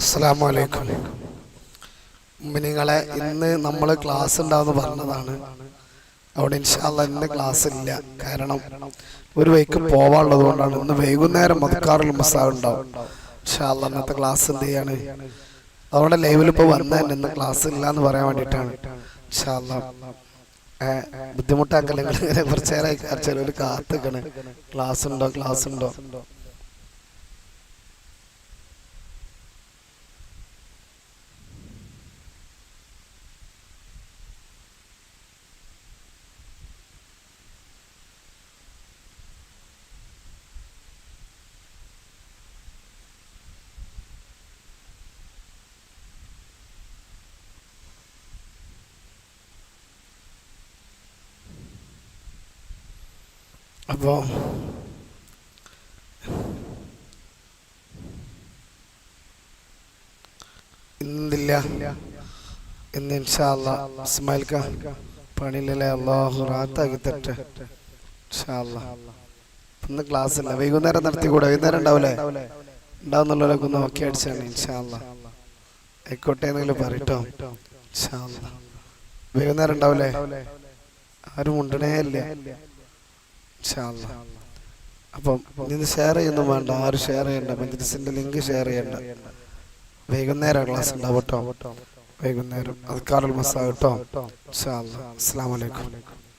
അസ്സലാമു അലൈക്കും. നിങ്ങളെ ഇന്ന് നമ്മൾ ക്ലാസ് ഉണ്ടാവുമെന്ന് പറഞ്ഞതാണ്. അവിടെ ഇൻഷാല്ല ഇന്ന് ക്ലാസ് ഇല്ല. കാരണം ഒരു വൈക്ക് പോവാനുള്ളത് കൊണ്ടാണ്. ഇന്ന് വൈകുന്നേരം മതക്കാറിൽ മസാവ് ഉണ്ടാവും. ഇൻഷാല്ല അന്നത്തെ ക്ലാസ് എന്ത് ചെയ്യാണ്? അവിടെ ലൈവിൽ ഇപ്പോൾ വന്നതന്നെ ഇന്ന് ക്ലാസ് ഇല്ല എന്ന് പറയാൻ വേണ്ടിയിട്ടാണ്. ഇൻഷാല്ല ബുദ്ധിമുട്ടാക്കല്ലെങ്കിൽ ഇങ്ങനെ കുറച്ച് ഒരു ചിലർ കാത്തിക്കണ് ക്ലാസ് ഉണ്ടോ? ക്ലാസ് ഉണ്ടോ? അപ്പോൾ ഇന്നില്ല ഇന്ന് ഇൻഷാല്ല ഇസ്മായിൽക്ക പണിയില്ലല്ലേ അള്ളാഹു റാത്താക്കി തട്ടെ ഇന്ന് ക്ലാസ് ഇല്ല വൈകുന്നേരം നടത്തിക്കൂടെ? വൈകുന്നേരം ഉണ്ടാവില്ലേ ഉണ്ടാവുന്നുള്ളവരൊക്കെ ഒന്ന് നോക്കി അടിച്ചാണ് ഇൻഷാല്ല ആയിക്കോട്ടെ എന്നെങ്കിലും പറയട്ടോ. വൈകുന്നേരം ഉണ്ടാവില്ലേ ആരും ഉണ്ടണേ ഇല്ല. അപ്പം നിന്ന് ഷെയർ ചെയ്യുന്നു വേണ്ട ആരും ഷെയർ ചെയ്യണ്ട മജ്ലിസിന്റെ ലിങ്ക് ഷെയർ ചെയ്യണ്ട. വൈകുന്നേരം ക്ലാസ് ഉണ്ടാവും വൈകുന്നേരം അത് കാറൽ മസാ അസ്സാം വലൈക്കും